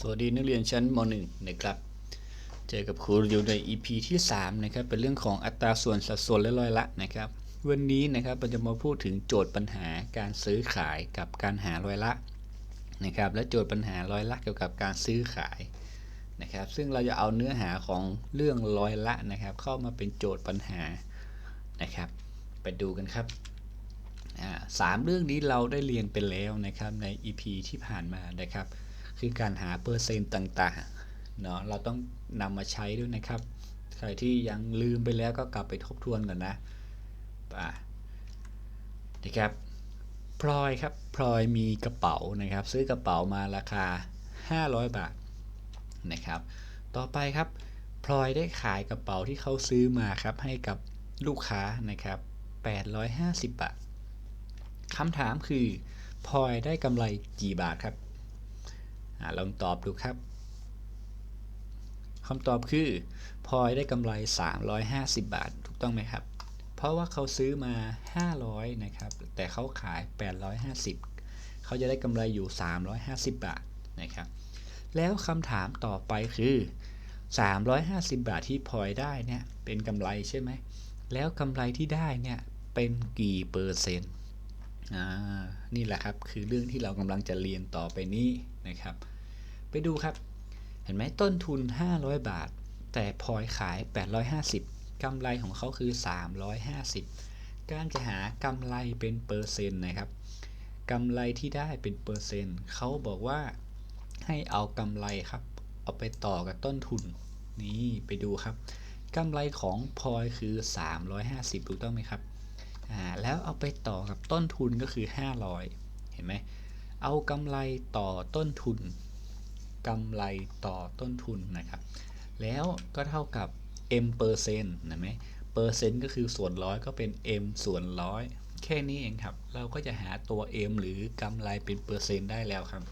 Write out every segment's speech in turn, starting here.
สวัสดีนักเรียนชั้นม .1 นะครับ เจอกับครูอยู่ใน EP ที่3นะครับ เป็นเรื่องของอัตราส่วนสัดส่วนและร้อยละนะครับ วันนี้นะครับเราจะมาพูดถึงโจทย์ปัญหาการซื้อขายกับการหาร้อยละนะครับ และโจทย์ปัญหาร้อยละเกี่ยวกับการซื้อขายนะครับ ซึ่งเราจะเอาเนื้อหาของเรื่องร้อยละนะครับ เข้ามาเป็นโจทย์ปัญหานะครับ ไปดูกันครับสามเรื่องนี้เราได้เรียนไปแล้วนะครับใน EP ที่ผ่านมานะครับ คือการหาเปอร์เซ็นต์ต่างๆเนาะเราต้องนำมาใช้ด้วยนะครับ ใครที่ยังลืมไปแล้วก็กลับไปทบทวนกันนะป่ะนะครับพลอยครับพลอยมีกระเป๋านะครับ ซื้อกระเป๋ามาราคา 500 บาทนะครับ ต่อไปครับพลอยได้ขายกระเป๋าที่เขาซื้อมาครับให้กับลูกค้านะครับ 850 บาทคำถามคือพลอยได้กำไรกี่บาทครับ ลองตอบดูครับคำตอบคือพลอยได้กำไร 350 บาท ถูกต้องไหมครับ เพราะว่าเขาซื้อมา 500 นะครับ แต่เขาขาย 850 เขาจะได้กำไรอยู่ 350 บาทนะครับ แล้วคำถามต่อไปคือ 350 บาทที่พลอยได้เนี่ยเป็นกำไรใช่ไหม แล้วกำไรที่ได้เนี่ยเป็นกี่เปอร์เซ็นต์ อ่า นี่แหละครับคือเรื่องที่เรากำลังจะเรียนต่อไปนี้ นะครับ ไปดูครับ เห็นไหมต้นทุน 500 บาท แต่พลอยขาย 850กำไรของเขาคือ 350 การจะหากำไรเป็นเปอร์เซ็นต์นะครับกำไรที่ได้เป็นเปอร์เซ็นต์เขาบอกว่าให้เอากำไรครับ เอาไปต่อกับต้นทุน นี่ไปดูครับกำไรของพลอยคือ 350 ถูกต้องไหมครับ อ่า แล้วเอาไปต่อกับต้นทุนก็คือ 500 เห็นไหม เอากำไรต่อต้นทุนกำไรต่อต้นทุนนะครับ แล้วก็เท่ากับ m เปอร์เซ็นต์นะไหมเปอร์เซ็นต์ก็คือส่วนร้อยก็เป็น m ส่วนร้อยแค่นี้เองครับ เราก็จะหาตัว m หรือกำไรเป็นเปอร์เซ็นต์ได้แล้วครับ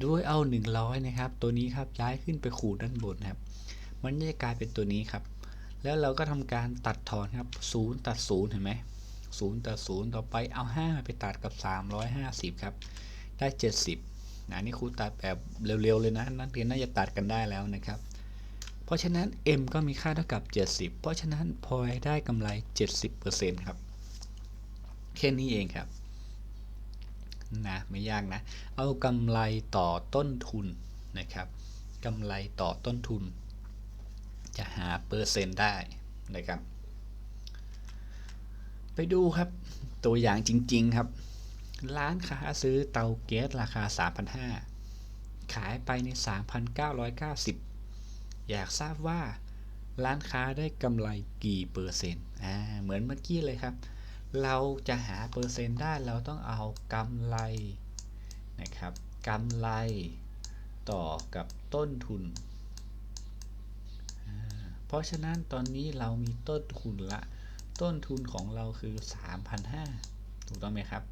โดยเอา 100 นะครับ ตัวนี้ครับย้ายขึ้นไปขูดด้านบนครับ มันจะกลายเป็นตัวนี้ครับ แล้วเราก็ทำการตัดทอนครับ0ตัด0เห็นไหม 0ตัด0ต่อไปเอา 5 ไปตัดกับ 350 ครับ ได้ 70นะนี่ครูตัดแบบเร็วๆเลยนะ นักเรียนน่าจะตัดกันได้แล้วนะครับ เพราะฉะนั้น m ก็มีค่าเท่ากับ 70 เพราะฉะนั้นพลอยได้กำไร 70%ครับ แค่นี้เองครับนะไม่ยากนะ เอากำไรต่อต้นทุนนะครับกำไรต่อต้นทุน จะหาเปอร์เซ็นต์ได้นะครับ ไปดูครับ ตัวอย่างจริง ๆ ครับ ร้านค้าซื้อเตาแก๊สราคา 3,500 ขายไปใน 3,990 อยากทราบว่า ร้านค้าได้กำไรกี่เปอร์เซ็นต์อ่าเหมือนเมื่อกี้เลยครับ เราจะหาเปอร์เซ็นต์ได้เราต้องเอากำไรนะครับกำไรต่อกับต้นทุน เพราะฉะนั้นตอนนี้เรามีต้นทุนละ ต้นทุนของเราคือ3,500ถูกต้องไหมครับ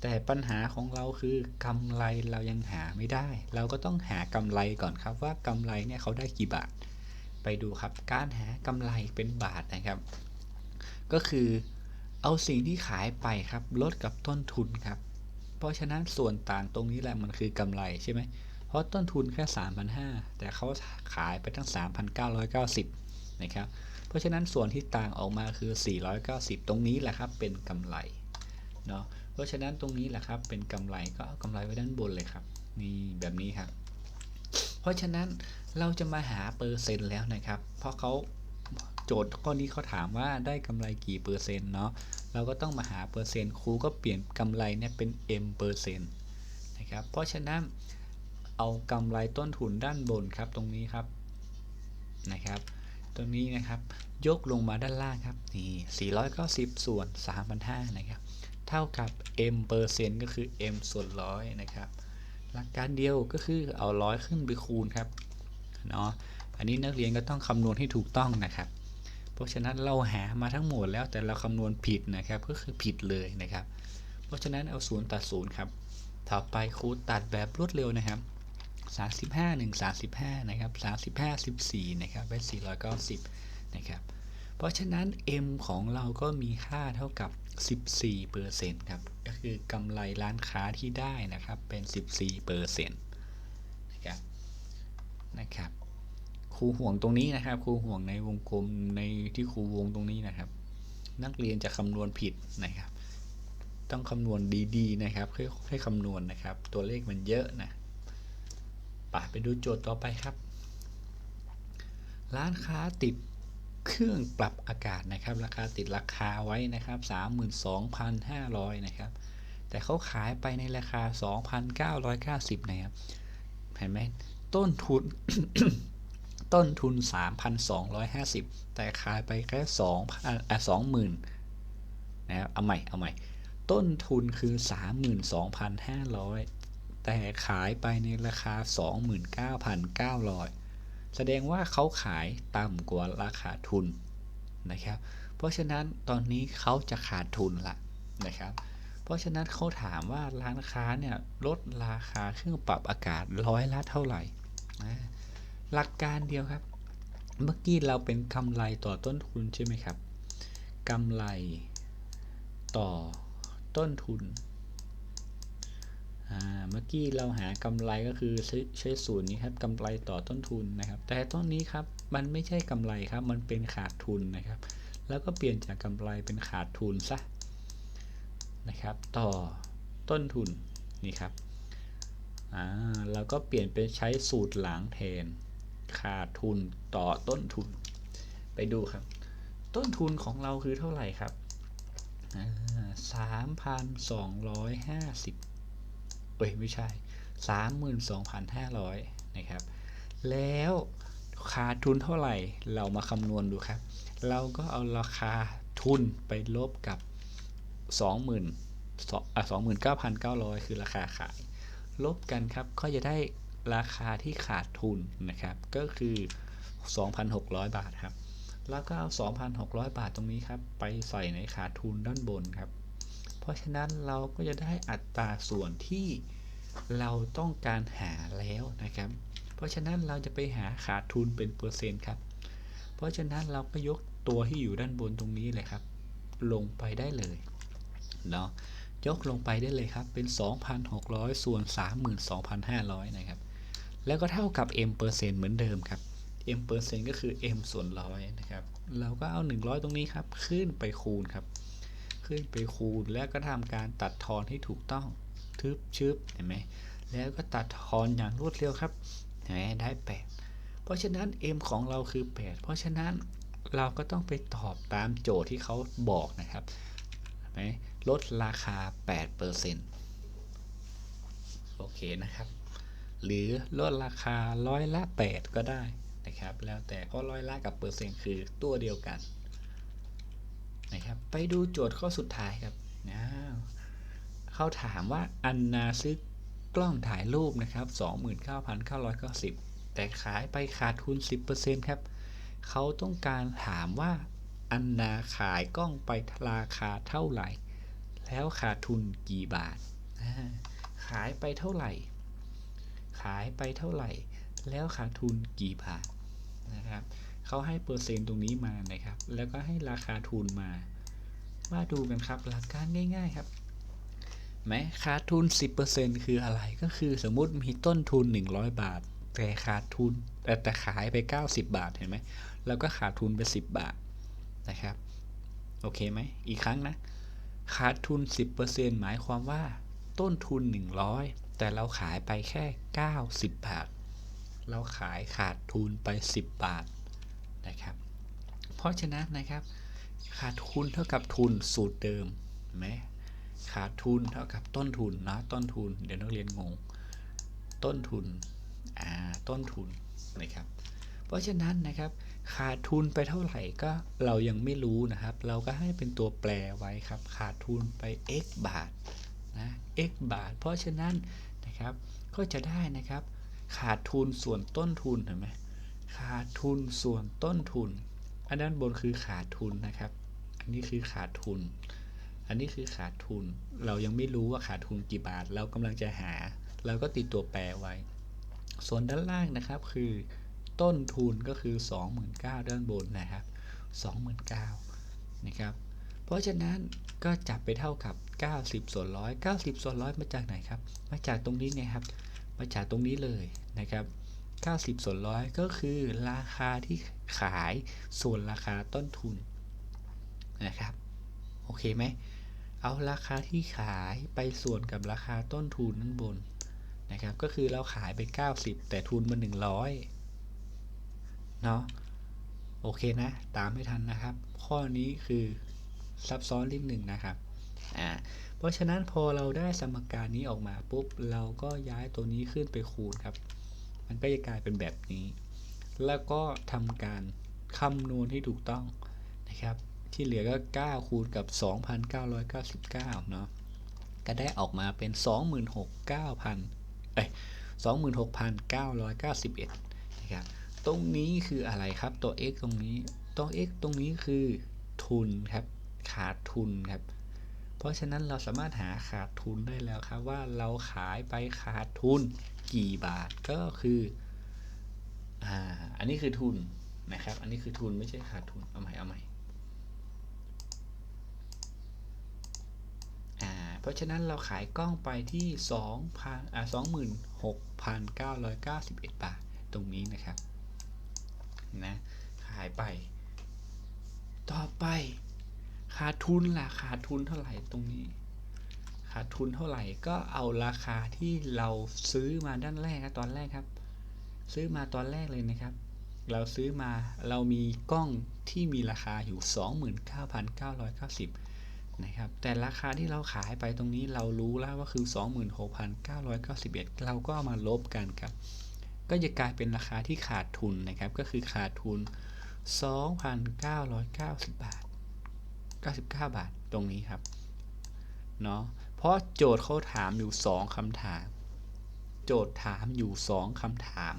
แต่ปัญหาของเราคือกำไรเรายังหาไม่ได้ เราก็ต้องหากำไรก่อนครับว่ากำไรเนี่ยเขาได้กี่บาท ไปดูครับการหากำไรเป็นบาทนะครับ ก็คือเอาสิ่งที่ขายไปครับลดกับต้นทุนครับ เพราะฉะนั้นส่วนต่างตรงนี้แหละมันคือกำไรใช่ไหม เพราะต้นทุนแค่ 3,500 แต่เขาขายไปทั้ง 3,990 นะครับ เพราะฉะนั้นส่วนที่ต่างออกมาคือ 490 ตรงนี้แหละครับเป็นกำไรเนาะเพราะฉะนั้นตรงนี้แหละครับเป็นกำไรก็เอากำไรไว้ด้านบนเลยครับนี่แบบนี้ครับเพราะฉะนั้นเราจะมาหาเปอร์เซ็นต์แล้วนะครับ เพราะเขาโจทย์ข้อนี้เขาถามว่าได้กำไรกี่เปอร์เซ็นต์เนาะเราก็ต้องมาหาเปอร์เซ็นต์ครูก็เปลี่ยนกำไรเนี่ยเป็น m เปอร์เซ็นต์นะครับเพราะฉะนั้นเอากำไรต้นทุนด้านบนครับตรงนี้ครับนะครับ ตรงนี้นะครับ ยกลงมาด้านล่างครับนี่490 ส่วน 3,500นะครับ เท่ากับ m เปอร์เซ็นต์ก็คือ m ส่วนร้อยนะครับ หลักการเดียวก็คือเอาร้อยขึ้นไปคูณครับเนาะอันนี้นักเรียนก็ต้องคำนวณให้ถูกต้องนะครับ เพราะฉะนั้นเราหามาทั้งหมดแล้วแต่เราคำนวณผิดนะครับ ก็คือผิดเลยนะครับ เพราะฉะนั้นเอาศูนย์ตัดศูนย์ครับ ต่อไปครูตัดแบบรวดเร็วนะครับ 35 1 35นะครับ35 14นะครับเป็น490นะครับเพราะฉะนั้น m ของเราก็มีค่าเท่ากับ 14เปอร์เซ็นต์ครับก็คือกำไรร้านค้าที่ได้นะครับเป็น 14เปอร์เซ็นต์นะครับนะครับครูห่วงตรงนี้นะครับครูห่วงในวงกลมในที่ครูวงตรงนี้นะครับ นักเรียนจะคำนวณผิดนะครับ ต้องคำนวณดีๆนะครับค่อยๆคำนวณนะครับ ตัวเลขมันเยอะนะ ปไปดูโจทย์ต่อไปครับ ร้านค้าติดเครื่องปรับอากาศนะครับ ราคาติดราคาไว้นะครับ 32,500 นะครับ แต่เขาขายไปในราคา 2,990 นะครับ เห็นไหมต้นทุน ต้นทุน 3,250 แต่ขายไปแค่2,000อะ20,000นะครับ เอาใหม่ เอาใหม่ ต้นทุนคือ 32,500 แต่ขายไปในราคา 29,900 แสดงว่าเขาขายต่ำกว่าราคาทุนนะครับ เพราะฉะนั้นตอนนี้เขาจะขาดทุนละนะครับ เพราะฉะนั้นเขาถามว่าร้านค้าเนี่ยลดราคาเครื่องปรับอากาศร้อยละเท่าไหร่หลักการเดียวครับ เมื่อกี้เราเป็นกำไรต่อต้นทุนใช่ไหมครับกำไรต่อต้นทุน เมื่อกี้เราหากำไรก็คือใช้ใช้สูตรนี้ครับกำไรต่อต้นทุนนะครับ แต่ต้นนี้ครับมันไม่ใช่กำไรครับ มันเป็นขาดทุนนะครับ แล้วก็เปลี่ยนจากกำไรเป็นขาดทุนซะนะครับ ต่อต้นทุนนี่ครับอ่าเราก็เปลี่ยนเป็นใช้สูตรหลังแทน ขาดทุนต่อต้นทุน ไปดูครับ ต้นทุนของเราคือเท่าไหร่ครับสามพันสองร้อยห้าสิบ เอ้ยไม่ใช่ 32,500นะครับ แล้วขาดทุนเท่าไหร่เรามาคำนวณดูครับ เราก็เอาราคาทุนไปลบกับ 20,000อะ29,900 คือราคาขาย ลบกันครับก็จะได้ราคาที่ขาดทุนนะครับ ก็คือ 2,600 บาทครับ แล้วก็เอา 2,600 บาทตรงนี้ครับ ไปใส่ในขาดทุนด้านบนครับ เพราะฉะนั้นเราก็จะได้อัตราส่วนที่เราต้องการหาแล้วนะครับ เพราะฉะนั้นเราจะไปหาขาดทุนเป็นเปอร์เซ็นต์ครับ เพราะฉะนั้นเราก็ยกตัวที่อยู่ด้านบนตรงนี้เลยครับ ลงไปได้เลยเนาะยกลงไปได้เลยครับ เป็น 2,600 ส่วน 32,500 นะครับ แล้วก็เท่ากับ m เปอร์เซ็นต์เหมือนเดิมครับ m เปอร์เซ็นต์ก็คือ m ส่วนร้อยนะครับ เราก็เอา 100 ตรงนี้ครับ ขึ้นไปคูณครับ ขึ้นไปคูณ แล้วก็ทำการตัดทอนให้ถูกต้องทึบชึบเห็นไหมแล้วก็ตัดทอนอย่างรวดเร็วครับเห็นไหมได้ 8 เพราะฉะนั้น m ของเราคือ 8 เพราะฉะนั้นเราก็ต้องไปตอบตามโจทย์ที่เขาบอกนะครับเห็นไหมลดราคา 8%โอเคนะครับ หรือลดราคาร้อยละ 8 ก็ได้นะครับ แล้วแต่เพราะร้อยละกับเปอร์เซ็นต์คือตัวเดียวกัน นะครับ ไปดูโจทย์ข้อสุดท้ายครับนะเขาถามว่าอันนาซื้อกล้องถ่ายรูปนะครับ 29,990 แต่ขายไปขาดทุน 10%ครับเขาต้องการถามว่าอันนาขายกล้องไปราคาเท่าไหร่ แล้วขาดทุนกี่บาท ขายไปเท่าไหร่ ขายไปเท่าไหร่ แล้วขาดทุนกี่บาทนะครับ เขาให้เปอร์เซ็นต์ตรงนี้มานะครับ แล้วก็ให้ราคาทุนมา มาดูกันครับหลักการง่ายๆครับไหมขาดทุน 10%คืออะไรก็คือสมมุติมีต้นทุน 100 บาท แต่ขาดทุนแต่แต่ขายไป 90 บาทเห็นไหมแล้วก็ขาดทุนไป 10 บาทนะครับ โอเคไหมอีกครั้งนะ ขาดทุน 10%หมายความว่า ต้นทุน 100 แต่เราขายไปแค่ 90 บาท เราขายขาดทุนไป 10 บาท นะครับ เพราะฉะนั้นนะครับ ขาดทุนเท่ากับทุนสูตรเดิมไหมขาดทุนเท่ากับต้นทุนนะต้นทุน เดี๋ยวนักเรียนงง ต้นทุนอ่าต้นทุนนะครับ เพราะฉะนั้นนะครับ ขาดทุนไปเท่าไหร่ก็เรายังไม่รู้นะครับ เราก็ให้เป็นตัวแปรไว้ครับ ขาดทุนไป x บาทนะ x บาท เพราะฉะนั้นนะครับก็จะได้นะครับ ขาดทุนส่วนต้นทุนเห็นไหม ขาดทุนส่วนต้นทุน อันด้านบนคือขาดทุนนะครับ อันนี้คือขาดทุน อันนี้คือขาดทุน เรายังไม่รู้ว่าขาดทุนกี่บาท เรากำลังจะหา เราก็ติดตัวแปรไว้ ส่วนด้านล่างนะครับคือ ต้นทุนก็คือ 29,000ด้านบนนะครับ 29,000นะครับเพเพราะฉะนั้นก็จับไปเท่ากับ 90 ส่วนร้อย90 ส่วนร้อยมาจากไหนครับ มาจากตรงนี้ไงครับ มาจากตรงนี้เลยนะครับ 90 ส่วนร้อยก็คือราคาที่ขายส่วนราคาต้นทุนนะครับ โอเคไหม เอาราคาที่ขายไปส่วนกับราคาต้นทุนนั่นบนนะครับ ก็คือเราขายไป 90 แต่ทุนมัน100 เนาะโอเคนะ ตามไม่ทันนะครับ ข้อนี้คือซับซ้อนนิดหนึ่งนะครับอ่าเพราะฉะนั้นพอเราได้สมการนี้ออกมาปุ๊บ เราก็ย้ายตัวนี้ขึ้นไปคูณครับ มันก็จะกลายเป็นแบบนี้ แล้วก็ทำการคำนวณให้ถูกต้องนะครับ ที่เหลือก็ 9 คูณกับ 2,999 เนาะก็ได้ออกมาเป็น 26,900เอ้ย26,991 นะครับ ตรงนี้คืออะไรครับ ตัว x ตรงนี้ ตัว x ตรงนี้คือทุนครับ ขาดทุนครับ เพราะฉะนั้นเราสามารถหาขาดทุนได้แล้วครับว่าเราขายไปขาดทุน กี่บาทก็คืออ่าอันนี้คือทุนนะครับ อันนี้คือทุนไม่ใช่ขาดทุน เอาใหม่ เอาใหม่อ่าเพราะฉะนั้นเราขายกล้องไปที่2,000อ่า26,991 บาท ตรงนี้นะครับ นะ ขายไป ต่อไป ขาดทุนล่ะ ขาดทุนเท่าไหร่ตรงนี้ ขาดทุนเท่าไหร่ ก็เอาราคาที่เราซื้อมาด้านแรกครับตอนแรกครับ ซื้อมาตอนแรกเลยนะครับ เราซื้อมาเรามีกล้องที่มีราคาอยู่ 29,990นะครับแต่ราคาที่เราขายไปตรงนี้เรารู้แล้วว่าคือ 26,991 เราก็เอามาลบกันครับ ก็จะกลายเป็นราคาที่ขาดทุนนะครับ ก็คือขาดทุน 2,990 บาท 99 บาทตรงนี้ครับ เนาะเพราะโจทย์เขาถามอยู่ 2คำถาม โจทย์ถามอยู่ 2คำถาม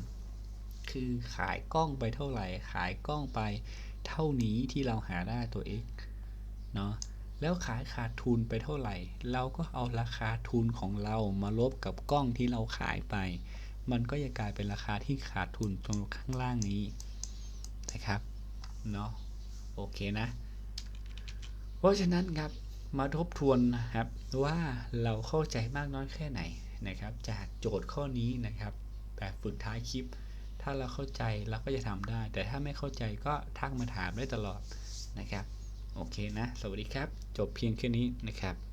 คือขายกล้องไปเท่าไหร่ ขายกล้องไปเท่านี้ที่เราหาได้ตัว x เนาะแล้วขายขาดทุนไปเท่าไหร่ เราก็เอาราคาทุนของเรามาลบกับกล้องที่เราขายไป มันก็จะกลายเป็นราคาที่ขาดทุนตรงข้างล่างนี้นะครับเนาะโอเคนะ เพราะฉะนั้นครับ มาทบทวนนะครับว่าเราเข้าใจมากน้อยแค่ไหนนะครับ จากโจทย์ข้อนี้นะครับแบบฝึกท้ายคลิป ถ้าเราเข้าใจเราก็จะทำได้ แต่ถ้าไม่เข้าใจก็ทักมาถามได้ตลอดนะครับ โอเคนะ สวัสดีครับ จบเพียงแค่นี้นะครับ